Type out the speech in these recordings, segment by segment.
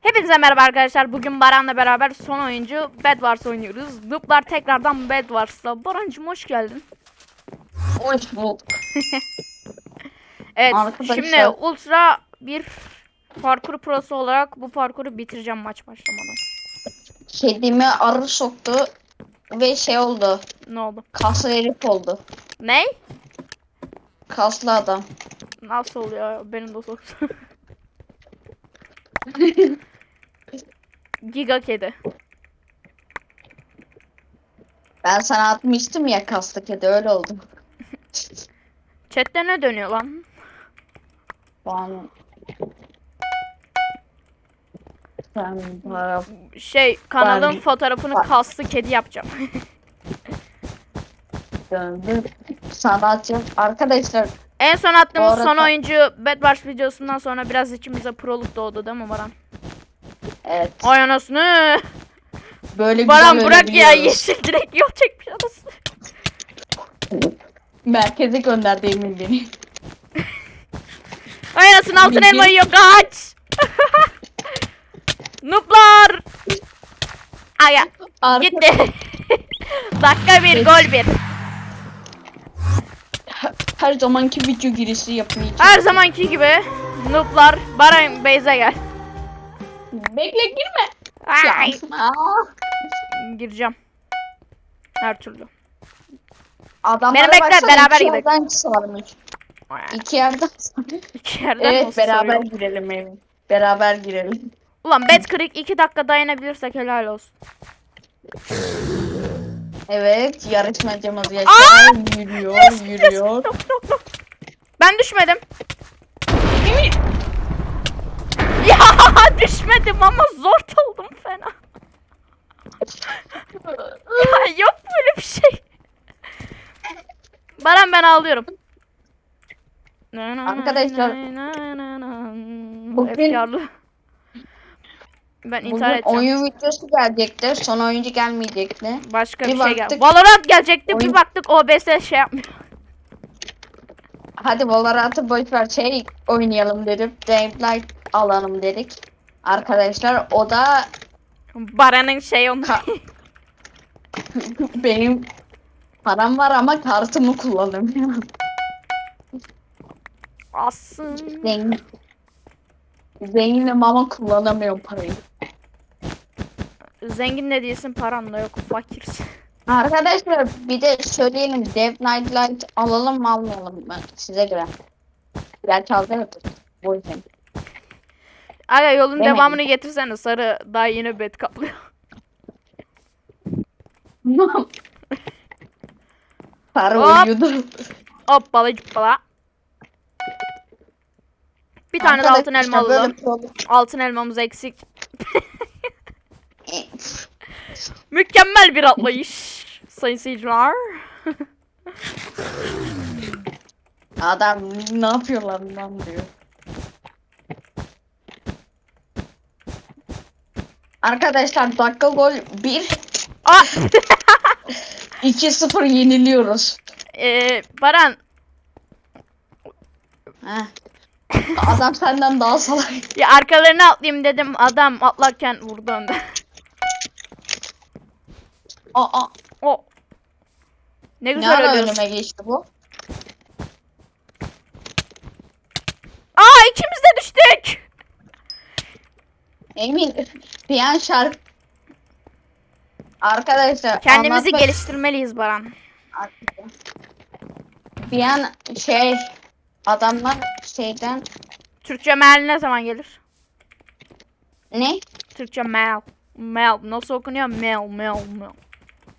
Hepinize merhaba arkadaşlar. Bugün Baran'la beraber son oyuncu Bed Wars oynuyoruz. Noob'lar tekrardan Bed Wars'ta. Baran'cım hoş geldin. Hoş bulduk. Evet Arkadaşlar- şimdi Ultra bir parkur prosu olarak bu parkuru bitireceğim maç başlamadan. Kedime arı soktu ve şey oldu. Ne oldu? Kaslı herif oldu. Ne? Kaslı adam. Nasıl oluyor? Benim de soktu. Giga kedi. Ben sana atmıştım ya kaslı kedi öyle oldu. Chat'te ne dönüyor lan? Falan. Sen bana Şey kanalın Ben- fotoğrafını Bak. kaslı kedi yapacağım. döndüm. Sana atacağım. Arkadaşlar En son attığımız Bu son arada- oyuncu Bed Wars videosundan sonra biraz içimize proluk doğdu değil mi Baran? Evet. Ay anasını. Böyle Baran bırak ya yeşil direkt yol çekmiş anasını. Merkeze gönderdi Emin beni. Ay anasını altın elma yiyor kaç. Nuplar. Aya Arka- gitti. Dakika bir gol bir. Her zamanki video girişi yapmayacağım. Her zamanki gibi Nuplar Baran Beyze gel. Bekle girme. Ay. Aa. Gireceğim. Her türlü. Adamlara Beni bekle, baksana, beraber iki gidelim. yerden sarmış. İki yerden İki yerden Evet beraber soruyor? girelim Emin. Beraber girelim. Ulan Bad Creek 2 dakika dayanabilirsek helal olsun. Evet yarışmacımız Yaşar yürüyor yürüyor. Yok, yok, yok. Ben düşmedim. ya düşmedim ama zor oldum fena. Ya yok böyle bir şey. Baran ben ağlıyorum. Arkadaşlar, bugün- Efkarlı. Ben intihar Bugün edeceğim. oyun videosu gelecekti. Son oyuncu gelmeyecekti. Başka bir bir şey gel. baktık- Valorant gelecekti bir Oyun- baktık OBS şey yapmıyor. Hadi Valorant'ı boş ver şey oynayalım dedik. Daylight alalım dedik. Arkadaşlar o da Baran'ın şey onu. Ka- benim param var ama kartımı kullanamıyorum. Asın. Zengin. Zenginim ama kullanamıyorum parayı. Zengin de değilsin paran da yok fakirsin. Arkadaşlar bir de söyleyelim Dev Night Light alalım mı almayalım mı size göre. Gerçi alacağız. Bu yüzden. Aga yolun Demeyin. devamını getirsene sarı daha yeni bet kaplıyor. Para Hop. uyudu. Hoppala cuppala. Bir tane de altın elma Arkadaşlar, böyle alalım. problem- Altın elmamız eksik. Mükemmel bir atlayış. Sayın seyirciler. Adam ne yapıyorlar lan diyor. Arkadaşlar dakika gol 1 Aa! 2-0 yeniliyoruz. Ee, Baran Heh. Adam senden daha salak. ya arkalarına atlayayım dedim adam atlarken vurdu önde. Aa, o. Ne ne güzel ara ölüyorsun. önüme geçti bu? Aa ikimiz de düştük. Emin bir an şarkı Arkadaşlar Kendimizi anlatmak- geliştirmeliyiz Baran. Bir an şey adamlar şeyden Türkçe meal ne zaman gelir? ne? Türkçe meal. Meal. Nasıl okunuyor? Meal, meal, meal.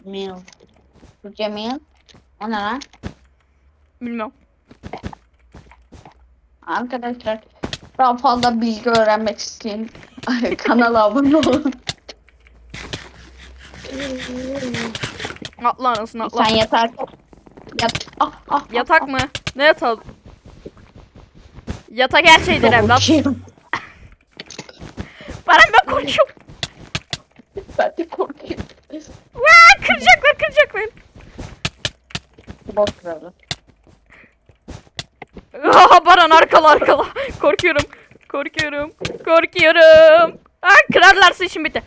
Mil. Bu Cemil. O ne lan? Bilmiyorum. Arkadaşlar daha fazla bilgi öğrenmek isteyen kanala abone olun. Atla anasını atla. Sen yatarken yat. Ah, ah, Yatak mı? Ne yatağı? Yatak her şeydir evlat. Korkuyorum. Baran ben korkuyorum. Ben de korkuyorum. Vaa, kıracaklar kıracaklar. Boş ver. Aa, Baran arkala arkala. Korkuyorum. Korkuyorum. Korkuyorum. Aa, kırarlarsa işim bitti.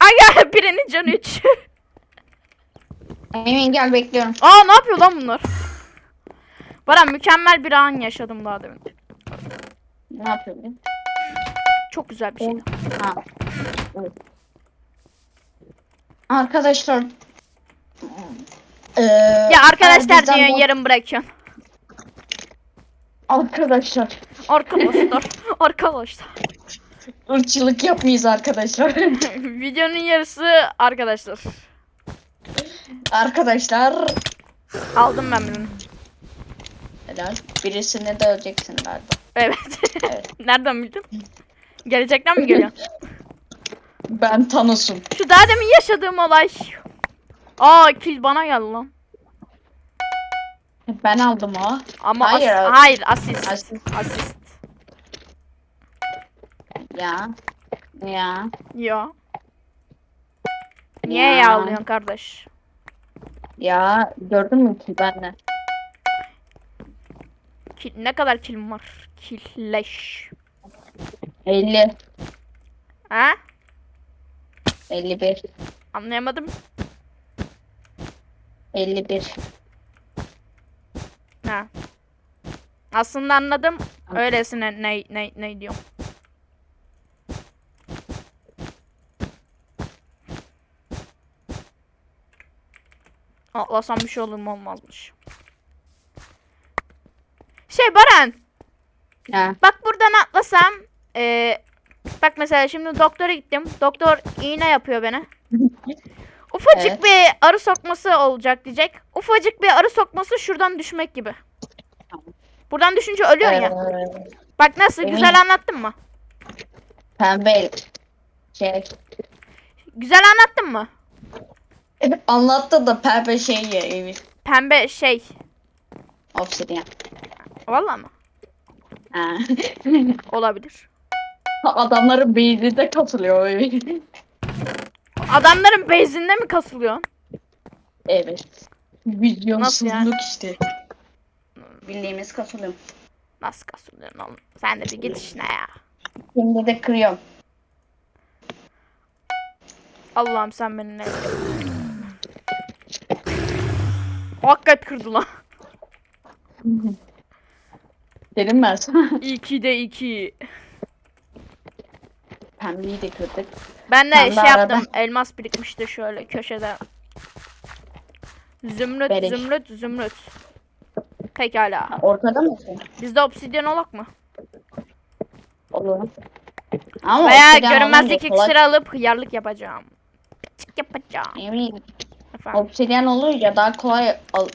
Ay birinin canı 3. Emin gel bekliyorum. Aa ne yapıyor lan bunlar? Baran mükemmel bir an yaşadım daha demin. Ne yapıyorsun? Çok güzel bir şey. Ha. Evet. Arkadaşlar. Ee, Ya arkadaşlar diyorsun bu- yarım bırakıyorsun. Arkadaşlar. Arkadaşlar. arkadaşlar. Irkçılık yapmayız arkadaşlar. Videonun yarısı arkadaşlar. arkadaşlar. Aldım ben bunu. Helal. Birisini de öleceksin galiba. Evet. Evet. Nereden bildin? Gelecekten mi geliyor? Ben Thanos'um. Şu daha demin yaşadığım olay. Aa kill bana geldi lan. Ben aldım o. Ama Hayır, hayır, abi. hayır asist. Asist. Asist. Ya. Ya. Ya. Niye Ya. yağlıyorsun kardeş? Ya gördün mü ki ben de? Kill, ne kadar killim var? Killeş. 50. Ha? 51. Anlayamadım. 51. Ha. Aslında anladım. Öylesine ne ne ne diyorum. Atlasam bir şey olur mu olmazmış. Şey Baran. Ha. Bak buradan atlasam. eee, bak mesela şimdi doktora gittim. Doktor iğne yapıyor bana. Ufacık Evet. bir arı sokması olacak diyecek. Ufacık bir arı sokması şuradan düşmek gibi. Buradan düşünce ölüyorsun ya. Bak nasıl güzel anlattım mı? pembe şey. Güzel anlattım mı? Anlattı da pembe şey ya evi. Pembe şey. Obsidian. Vallahi mı? Ha. Olabilir. Adamların beyni de katılıyor o evi. Adamların bezinde mi kasılıyor? evet. Vizyonsuzluk yani? işte. Bildiğimiz katılıyor. Nasıl kasılıyorsun oğlum? Sen de bir git işine ya. Şimdi de kırıyorum. Allah'ım sen beni ne Hakikat kırdı lan. Dedim ben sana. 2'de 2. Pembeyi de kırdık. Ben de Ben de şey arada- yaptım. Elmas birikmişti şöyle köşede. Zümrüt, Beleş. zümrüt, zümrüt. Pekala. Ha, ortada mısın? Bizde obsidyen olak mı? Olur. Ama Veya görünmezlik olunca kolay- iksiri alıp hıyarlık yapacağım. Çık yapacağım. Eminim. Efendim. Obsidian olunca daha kolay al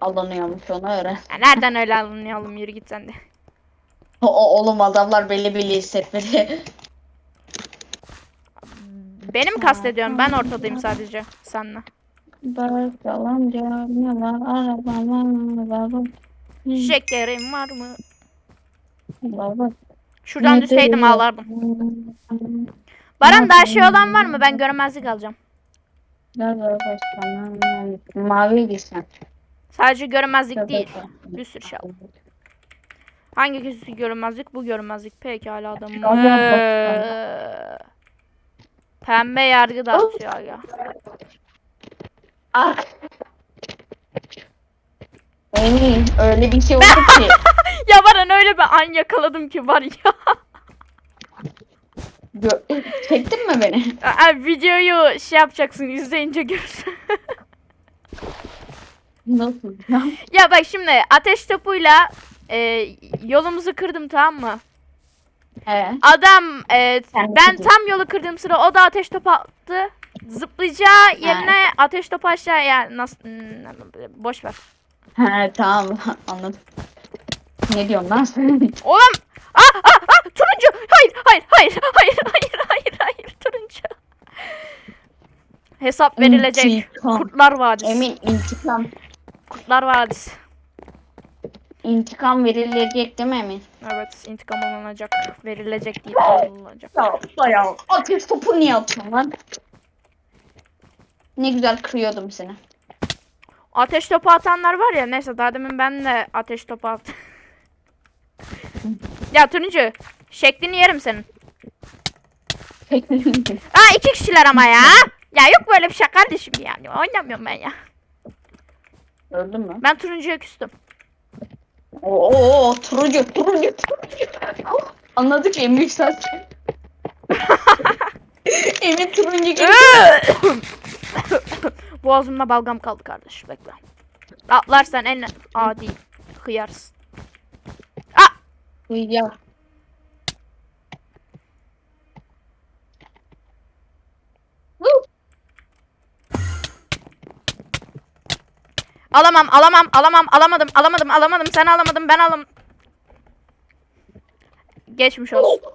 alınıyormuş onu öğren. Ya nereden öyle alınayalım yürü git sen de. O, o- oğlum adamlar belli belli hissetmedi. Beni mi kastediyorsun? Ben ortadayım sadece senle. Bak yalancı ne var arabam var. Şekerim var mı? Baba. Şuradan düşseydim ağlardım. Baran daha şey olan var mı? Ben görmezlik alacağım. Mavi gitsen. Sadece görmezlik değil. Bir sürü şey al. Hangi gözü görünmezlik? Bu görünmezlik. Pekala adamım. Pembe yargı dağıtıyor ya. Ah. Öyle bir şey oldu ki. Ya Baran öyle bir an yakaladım ki var ya. Gö- Çektin mi beni? Aa, videoyu şey yapacaksın izleyince görürsün. Nasıl? ya? bak şimdi ateş topuyla e, yolumuzu kırdım tamam mı? He. Adam e, Sen de ben kırdın. tam yolu kırdığım sıra o da ateş topu attı. Zıplayacağı yerine ateş topu aşağı yani nasıl hmm, boş ver. He tamam anladım. Ne diyorsun lan sen? Oğlum! Aa, aa, aa, turuncu! Hayır, hayır, hayır, hayır, hayır, hayır, hayır, turuncu. Hesap verilecek. İntikam. Kurtlar Vadisi. Emin intikam. Kurtlar Vadisi. İntikam verilecek değil mi Emin? Evet, intikam alınacak. Verilecek değil, alınacak. Ya bayağı ateş topu niye atıyorsun lan? Ne güzel kırıyordum seni. Ateş topu atanlar var ya, neyse daha demin ben de ateş topu attım. ya turuncu, şeklini yerim senin. Aa iki kişiler ama ya. Ya yok böyle bir şey kardeşim yani. Oynamıyorum ben ya. Öldün mü? Ben turuncuya küstüm. Oo turuncu turuncu turuncu. Anladık en büyük ses. Emin turuncu gibi. Boğazımda balgam kaldı kardeş. Bekle. Atlarsan en adi hıyarsın. Ya. Alamam, alamam, alamam, alamadım, alamadım, alamadım. Sen alamadın, ben alam. Geçmiş olsun.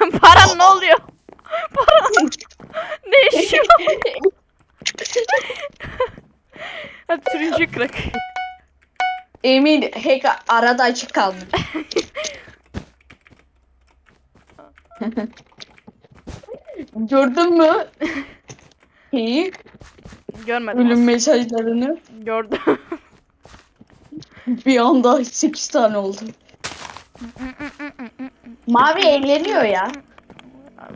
Paran ne oluyor? Paran ne işi var? Hadi turuncu kırık. Emin hack arada açık kaldı. Gördün mü? Şeyi, Görmedim. ölüm aslında. mesajlarını. Gördüm. Bir anda 8 tane oldu. Mavi eğleniyor ya.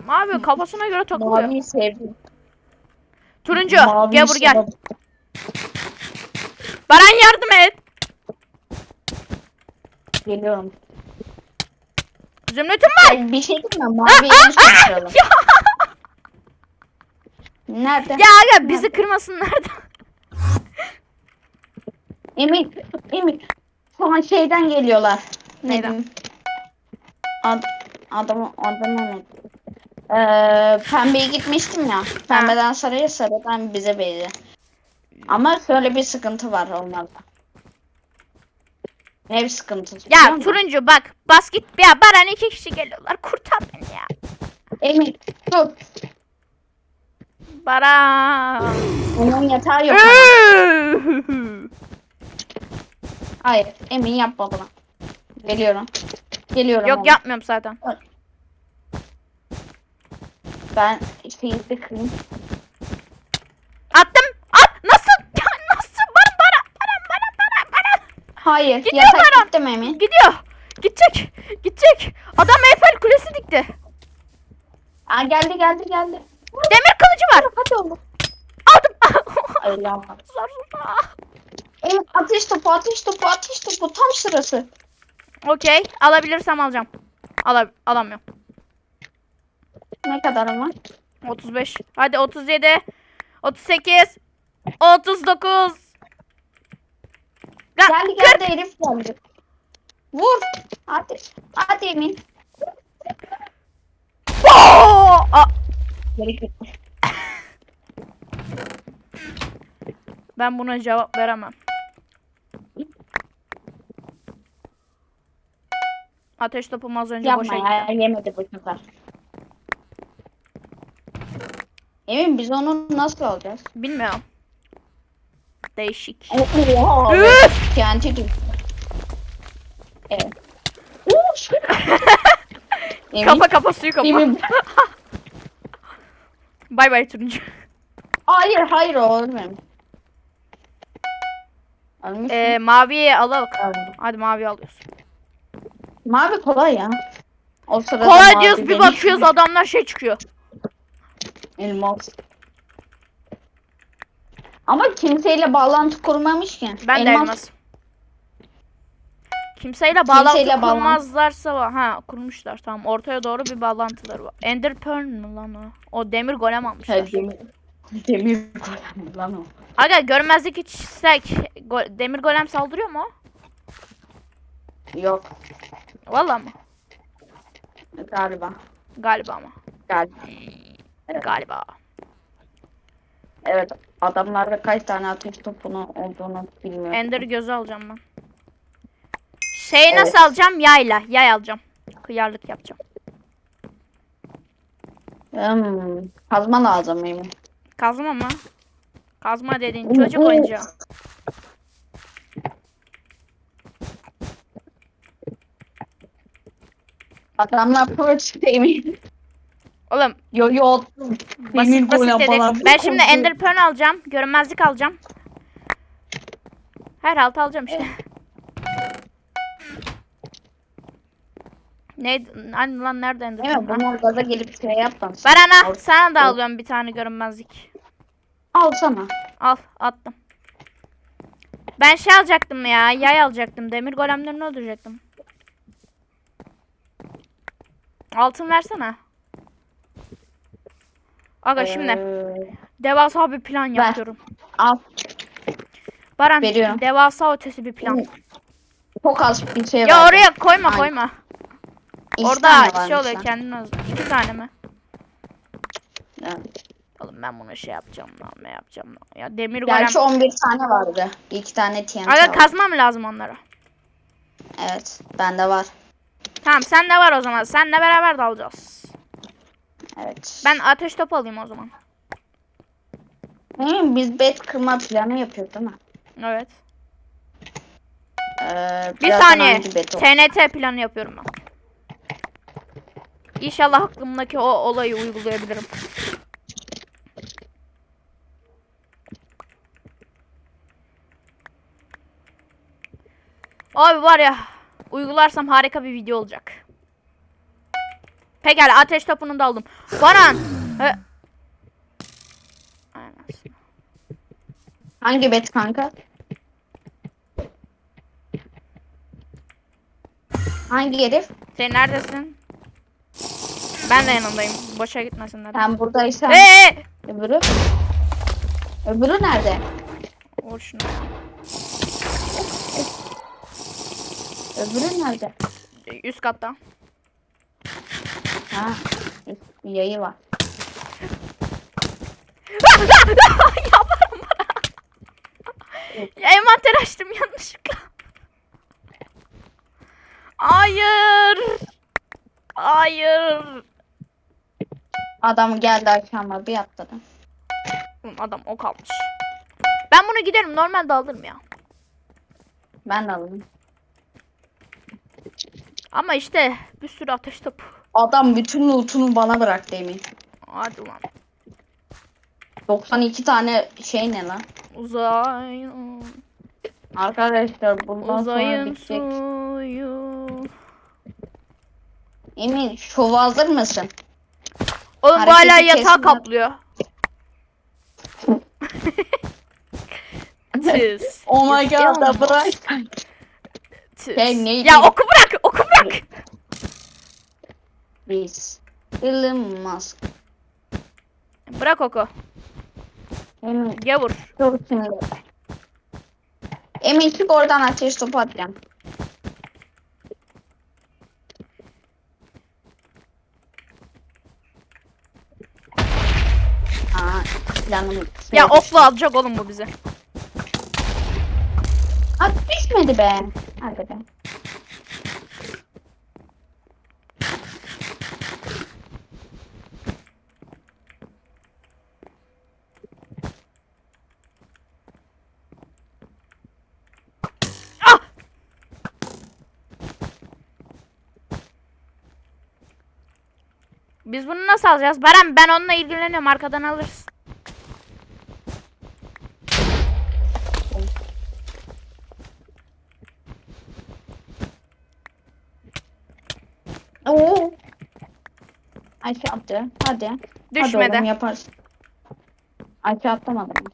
Mavi kafasına göre takılıyor. Maviyi sevdim. Turuncu Maviyi gel buraya gel. Baran yardım et. Geliyorum. Zümrüt'üm var. Ay, bir şey diyeyim mi? Mavi yanlış konuşalım. Nerede? Ya aga bizi kırmasınlar da. Emin, Emin. Şu an şeyden geliyorlar. Neyden? Ad, adamı, adamı unuttum. Ee, pembeye gitmiştim ya. Pembeden sarıya, sarıdan bize belli. Ama şöyle bir sıkıntı var onlarda. Ne bir sıkıntısı? biliyor Ya musun? turuncu bak bas git. Ya Baran iki kişi geliyorlar. Kurtar beni ya. Emin, dur. Baran. Onun yatağı yok. ama. Hayır, Emin yapma bana. Geliyorum. Geliyorum. Yok ama. yapmıyorum zaten. Ben şeyi sıkayım. Attım. At. Nasıl? Ya nasıl? Baran Baran. Baran Baran Baran Baran. Hayır, Gidiyor yatak Baran. gitti mi Emin? Gidiyor. Gidecek. Gidecek. Adam Eiffel Kulesi dikti. Aa, geldi geldi geldi. Demir kılıcı var. Hadi oğlum. Aldım. Zor. Emin ateş topu ateş topu ateş topu tam sırası. Okey. Alabilirsem alacağım. Ala alamıyorum. Ne kadar ama? 35. Hadi 37. 38. 39. Lan, Geldi geldi herif geldi. Vur. Hadi. Hadi Emin. Aa, gitti. ben buna cevap veremem. Ateş topum az önce boşa Yapma gitti. ya yemedi bu sefer. Emin biz onu nasıl alacağız? Bilmiyorum. Değişik. Oha. Üf! TNT. Evet. Uf. Emin. Kapa kapa suyu kapa. Emin. Bay bay turuncu. Hayır hayır o ölmem. Ölmüş. Ee, maviyi alalım. Aldım. Hadi mavi alıyorsun. Mavi kolay ya. O sırada Kolay mavi diyoruz bir bakıyoruz adamlar şey çıkıyor. Elmas. Ama kimseyle bağlantı kurmamış ki. Ben de elmas. Kimseyle bağlantı Kimseyle bağlantı- kurmazlarsa var. Ha kurmuşlar tamam. Ortaya doğru bir bağlantıları var. Ender Pearl mü lan o? O demir golem almışlar. Ha, demir, demir golem lan o. Aga görmezlik içsek go- demir golem saldırıyor mu? Yok Valla mı? galiba. Galiba ama. Galiba. Evet. Galiba. Evet adamlarda kaç tane ateş topunu olduğunu bilmiyorum. Ender gözü alacağım ben. Nasıl Evet. alacağım? Yayla. Yay alacağım. Kıyarlık yapacağım. Hmm, kazma lazım Emin. Kazma mı? Kazma dediğin çocuk oyuncağı. Adamlar pro çıktı Emin. Oğlum Yo yo. basit Demir basit golem falan. Ben şimdi Ender Pearl alacağım. Görünmezlik alacağım. Her halt alacağım işte. Ne hani lan nereden Değil mi? Ha. Gelip şey yapmasın. Baran al Al. sana da Al. alıyorum bir tane görünmezlik. Alsana. Al attım. Ben şey alacaktım ya yay alacaktım demir golemlerini öldürecektim. Altın versene. Aga şimdi Ee, devasa bir plan ver. yapıyorum. al. Baran Veriyorum. devasa ötesi bir plan. Çok az bir şey var. Ya oraya koyma Ay, koyma. İki Orada şey oluyor kendin öz. İki tane mi? Evet. Oğlum ben bunu şey yapacağım lan ne yapacağım lan. Ya demir golem. Gerçi 11 tane vardı. İki tane TNT Aga var. kazmam lazım onlara. Evet. Bende var. Tamam sen de var o zaman. Senle beraber dalacağız. Evet. Ben ateş topu alayım o zaman. Hı, biz bet kırma planı yapıyoruz değil mi? Evet. Ee, Bir saniye. TNT planı yapıyorum ben. İnşallah aklımdaki o olayı uygulayabilirim. Abi var ya uygularsam harika bir video olacak. Pekala ateş topunu da aldım. Baran. He. Aynen. Hangi bet kanka? Hangi herif? Sen neredesin? Ben de yanındayım. Boşa gitmesinler. Sen buradaysan Eee! öbürü? Öbürü nerede? Vur şunu. Öbürü nerede? Üst katta. Ha, yayı var. Yaparım bana. Ya envanter açtım yanlışlıkla. Hayır. Hayır. Adam geldi akşama bir atladı. Adam o kalmış. Ben bunu giderim normalde alırım ya. Ben de alayım. Ama işte bir sürü ateş topu. Adam bütün lootunu bana bıraktı Emin. Hadi ulan. 92 tane şey ne lan? Uzayın. Arkadaşlar bundan sonra Uzayın bitecek. suyu. Emin şov hazır mısın? Oğlum bu Hareketi hala yatağı kesme. kaplıyor. Tıs. Oh my god da bırak. Şey, neydi? Ya oku bırak oku bırak. Biz. Elon Musk. bırak oku. Emin Gavur. dur şimdi. Emin çık oradan ateş topu atacağım. Aa, canım. Ya okla alacak oğlum bu bizi. At düşmedi be. Hadi be. Biz bunu nasıl alacağız? Baran ben onunla ilgileniyorum arkadan alırız. Oo. Ayşe attı. Hadi. Hadi Düşmedi. oğlum yaparsın. Ayşe atlamadı mı?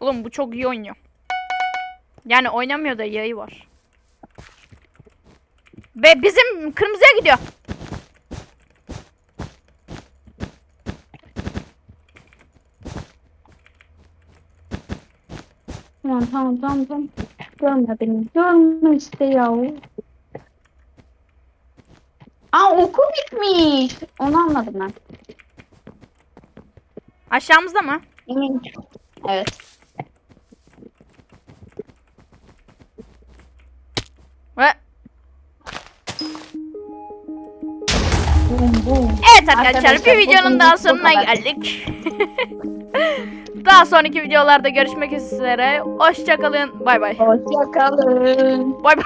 Oğlum bu çok iyi oynuyor. Yani oynamıyor da yayı var. Ve bizim kırmızıya gidiyor. Tamam tamam tamam tamam. Görme beni. Görme işte ya. Aa oku bitmiş. Onu anladım ben. Aşağımızda mı? Evet. Evet arkadaşlar bir videonun daha sonuna geldik. daha sonraki videolarda görüşmek üzere. Hoşçakalın. Bay bay. Hoşçakalın. Bay bay.